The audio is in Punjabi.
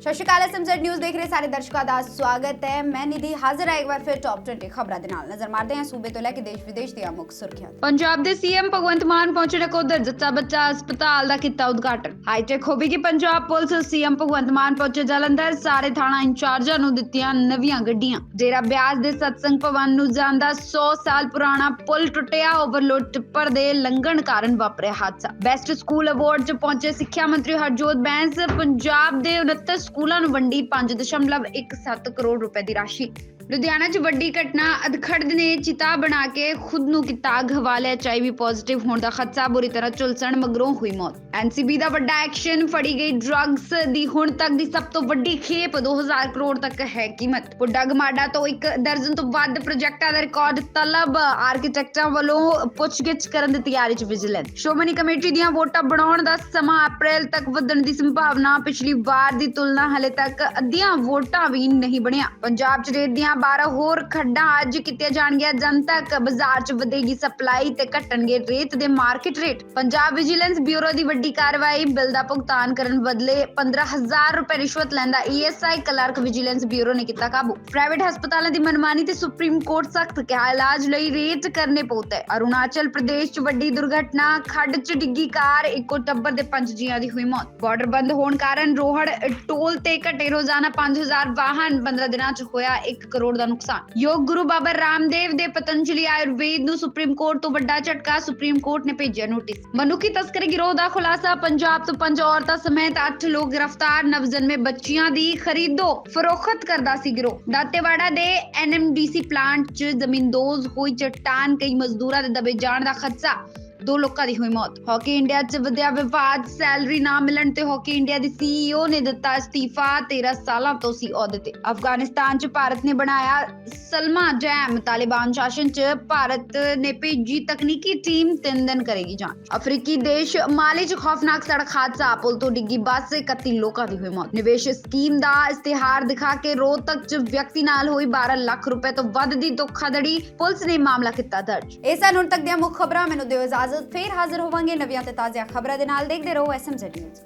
ਸਤਿ ਸ਼੍ਰੀ ਅਕਾਲ ਐਸਐਮਜ਼ੈਡ ਨਿਊਜ਼ ਦੇਖ ਰਹੇ ਸਾਰੇ ਦਰਸ਼ਕਾਂ ਦਾ ਸਵਾਗਤ ਹੈ। ਮੈਂ ਨਿਧੀ ਹਾਜ਼ਰ ਹਾਂ, ਇੱਕ ਵਾਰ ਫਿਰ ਟੌਪ 20 ਖਬਰਾਂ ਦੇ ਨਾਲ। ਨਜ਼ਰ ਮਾਰਦੇ ਹਾਂ ਸੂਬੇ ਤੋਂ ਲੈ ਕੇ ਦੇਸ਼ ਵਿਦੇਸ਼ ਦੀਆਂ ਮੁੱਖ ਸੁਰਖੀਆਂ ਪੰਜਾਬ ਦੇ ਸੀਐਮ ਭਗਵੰਤ ਮਾਨ ਪਹੁੰਚੇ ਨਕੋਦਰ ਜੱਚਾ ਬੱਚਾ ਹਸਪਤਾਲ ਦਾ ਕੀਤਾ ਉਦਘਾਟਨ। ਹਾਈਟੈਕ ਹੋਵੇਗੀ ਪੰਜਾਬ ਪੁਲਿਸ ਸੀਐਮ ਭਗਵੰਤ ਮਾਨ ਪਹੁੰਚੇ ਜਲੰਧਰ, ਸਾਰੇ ਥਾਣਾ ਇੰਚਾਰਜਾਂ ਨੂੰ ਦਿੱਤੀਆਂ ਨਵੀਆਂ ਗੱਡੀਆਂ। ਡੇਰਾ ਬਿਆਸ ਦੇ ਸਤਸੰਗ ਭਵਨ ਨੂੰ ਜਾਂਦਾ 100 ਸਾਲ ਪੁਰਾਣਾ ਪੁਲ ਟੁੱਟਿਆ, ਓਵਰਲੋਡ ਟਿੱਪਰ ਦੇ ਲੰਘਣ ਕਾਰਨ ਵਾਪਰਿਆ ਹਾਦਸਾ। ਬੈਸਟ ਸਕੂਲ ਅਵਾਰਡ 'ਚ ਪਹੁੰਚੇ ਸਿੱਖਿਆ ਮੰਤਰੀ ਹਰਜੋਤ ਬੈਂਸ, ਪੰਜਾਬ ਦੇ 69 ਸਕੂਲਾਂ ਨੂੰ ਵੰਡੀ 5.17 ਕਰੋੜ ਰੁਪਏ ਦੀ ਰਾਸ਼ੀ। ਲੁਧਿਆਣਾ 'ਚ ਵੱਡੀ ਘਟਨਾ ਅਧਖੜ ਨੇ ਚਿਤਾ ਬਣਾ ਕੇ ਖੁਦ ਨੂੰ ਕੀਤਾ ਅੱਗ, ਹਵਾਲੇ ਐਚਆਈਵੀ ਪੋਜ਼ਿਟਿਵ ਹੋਣ ਦਾ ਖਦਸ਼ਾ, ਬੁਰੀ ਤਰ੍ਹਾਂ ਝੁਲਸਣ ਮਗਰੋਂ ਹੋਈ ਮੌਤ। ਐਨਸੀਬੀ ਦਾ ਵੱਡਾ ਐਕਸ਼ਨ ਫੜੀ ਗਈ ਡਰੱਗਸ ਦੀ ਹੁਣ ਤੱਕ ਦੀ ਸਭ ਤੋਂ ਵੱਡੀ ਖੇਪ 2000 ਕਰੋੜ ਤੱਕ ਹੈ ਕੀਮਤ। ਪੁੱਡਾ ਗਮਾਡਾ ਤੋਂ ਇੱਕ ਦਰਜਨ ਤੋਂ ਵੱਧ ਪ੍ਰੋਜੈਕਟਾਂ ਦਾ ਰਿਕਾਰਡ ਤਲਬ ਆਰਕੀਟੈਕਟਾਂ ਵੱਲੋਂ ਪੁੱਛਗਿੱਛ ਕਰਨ ਦੀ ਤਿਆਰੀ 'ਚ ਵਿਜੀਲੈਂਸ ਸ਼੍ਰੋਮਣੀ ਕਮੇਟੀ ਦੀਆਂ ਵੋਟਾਂ ਬਣਾਉਣ ਦਾ ਸਮਾਂ ਅਪ੍ਰੈਲ ਤੱਕ ਵਧਣ ਦੀ ਸੰਭਾਵਨਾ, ਪਿਛਲੀ ਵਾਰ ਦੀ ਤੁਲਨਾ ਹਲੇ ਤੱਕ ਅੱਧੀਆਂ ਵੋਟਾਂ ਵੀ ਨਹੀਂ ਬਣੀਆਂ। ਪੰਜਾਬ 'ਚ ਰੇਤ ਦੀਆਂ 12 ਹੋਰ ਖੱਡਾਂ ਅੱਜ ਕੀਤੀਆਂ ਜਾਣਗੀਆਂ। ਜਨਤਕ ਬਾਜ਼ਾਰ 'ਚ ਵਧੇਗੀ ਸਪਲਾਈ ਤੇ ਘਟਣਗੇ ਰੇਤ ਦੇ market rate. Punjab vigilance bureau ਦੀ ਵੱਡੀ ਕਾਰਵਾਈ, ਬਿੱਲ ਦਾ ਭੁਗਤਾਨ ਕਰਨ ਬਦਲੇ 15000 ਰੁਪਏ ਰਿਸ਼ਵਤ ਲੈਂਦਾ ਈਐਸਆਈ ਕਲਰਕ ਵਿਜੀਲੈਂਸ ਬਿਊਰੋ ਨੇ ਕੀਤਾ ਕਾਬੂ। ਪ੍ਰਾਈਵੇਟ ਹਸਪਤਾਲਾਂ ਦੀ ਮਨਮਾਨੀ ਤੇ ਸੁਪਰੀਮ ਕੋਰਟ ਸਖਤ ਕਿਹਾ, ਇਲਾਜ ਲਈ ਰੇਟ ਕਰਨੇ ਪਊਤੇ ਅਰੁਣਾਚਲ ਪ੍ਰਦੇਸ਼ 'ਚ ਵੱਡੀ ਦੁਰਘਟਨਾ, ਖੱਡ 'ਚ ਡਿੱਗੀ ਕਾਰ, ਇੱਕੋ ਟੱਬਰ ਦੇ ਪੰਜ ਜੀਆਂ ਦੀ ਹੋਈ ਮੌਤ। ਬਾਰਡਰ ਬੰਦ ਹੋਣ ਕਾਰਨ ਰੋਹੜ ਟੋਲ ਤੇ ਘਟੇ ਰੋਜ਼ਾਨਾ 5000 ਵਾਹਨ 15 ਦਿਨਾਂ 'ਚ ਹੋਇਆ 1 ਕਰੋੜ ਦਾ ਨੁਕਸਾਨ। ਯੋਗ ਗੁਰੂ ਬਾਬਾ ਰਾਮਦੇਵ ਦੇ ਪਤੰਜਲੀ ਆਯੁਰਵੇਦ ਨੂੰ ਸੁਪਰੀਮ ਕੋਰਟ ਤੋਂ ਵੱਡਾ ਝਟਕਾ ਸੁਪਰੀਮ ਕੋਰਟ ਨੇ ਭੇਜਿਆ ਨੋਟਿਸ। ਮਨੁੱਖੀ ਤਸਕਰੀ ਗਿਰੋਹ ਦਾ ਖੁਲਾਸਾ ਪੰਜਾਬ ਤੋਂ ਪੰਜ ਔਰਤਾਂ ਸਮੇਤ 8 ਲੋਕ ਗ੍ਰਿਫਤਾਰ, ਨਵਜਨਮੇ ਬੱਚੀਆਂ ਦੀ ਖਰੀਦੋ ਫਰੋਖਤ ਕਰਦਾ ਸੀ ਗਿਰੋਹ। ਦਾਤੇਵਾੜਾ ਦੇ ਐਨਐਮਡੀਸੀ ਪਲਾਂਟ 'ਚ ਜ਼ਮੀਨਦੋਜ਼ ਹੋਈ ਚਟਾਨ, ਕਈ ਮਜ਼ਦੂਰਾਂ ਦੇ ਦਬੇ ਜਾਣ ਦਾ ਖਦਸ਼ਾ। ਦੋ ਲੋਕਾਂ ਦੀ ਹੋਈ ਮੌਤ। ਹਾਕੀ ਇੰਡੀਆ 'ਚ ਵਧਿਆ ਵਿਵਾਦ ਸੈਲਰੀ ਨਾ ਮਿਲਣ ਤੇ ਹਾਕੀ ਇੰਡੀਆ ਦੀ ਸੀਈਓ ਨੇ ਦਿੱਤਾ ਅਸਤੀਫਾ। 13 ਸਾਲਾਂ ਤੋਂ ਸੀ ਅਹੁਦੇ ਤੇ। ਅਫਗਾਨਿਸਤਾਨ 'ਚ ਭਾਰਤ ਨੇ ਬਣਾਇਆ ਸਲਮਾ ਜੈਮ। ਤਾਲਿਬਾਨ ਸ਼ਾਸਨ 'ਚ ਭਾਰਤ ਨੇ ਭੇਜੀ ਤਕਨੀਕੀ ਟੀਮ 3 ਦਿਨ ਕਰੇਗੀ ਜਾਂਚ। ਅਫਰੀਕੀ ਦੇਸ਼ ਮਾਲੀ 'ਚ ਖੌਫਨਾਕ ਸੜਕ ਹਾਦਸਾ। ਪੁਲ ਤੋਂ ਡਿੱਗੀ ਬੱਸ 31 ਲੋਕਾਂ ਦੀ ਹੋਈ ਮੌਤ। ਨਿਵੇਸ਼ ਸਕੀਮ ਦਾ ਇਸ਼ਤਿਹਾਰ ਦਿਖਾ ਕੇ ਰੋਹਤਕ 'ਚ ਵਿਅਕਤੀ ਨਾਲ ਹੋਈ 12 ਲੱਖ ਰੁਪਏ ਤੋਂ ਵੱਧ ਦੀ ਧੋਖਾਧੜੀ। ਪੁਲਿਸ ਨੇ ਮਾਮਲਾ ਕੀਤਾ ਦਰਜ। ਇਹ ਸਨ ਹੁਣ ਤੱਕ ਦੀਆਂ ਮੁੱਖ ਖਬਰਾਂ। ਮੈਨੂੰ ਦਿਓ ਇਜਾਜ਼ਤ ਫੇਰ ਹਾਜ਼ਰ ਹੋਵਾਂਗੇ ਨਵੀਆਂ ਤੇ ਤਾਜ਼ੀਆਂ ਖਬਰਾਂ ਦੇ ਨਾਲ। ਦੇਖਦੇ ਰਹੋ ਐਸਐਮਜ਼ੈਡ ਨਿਊਜ਼।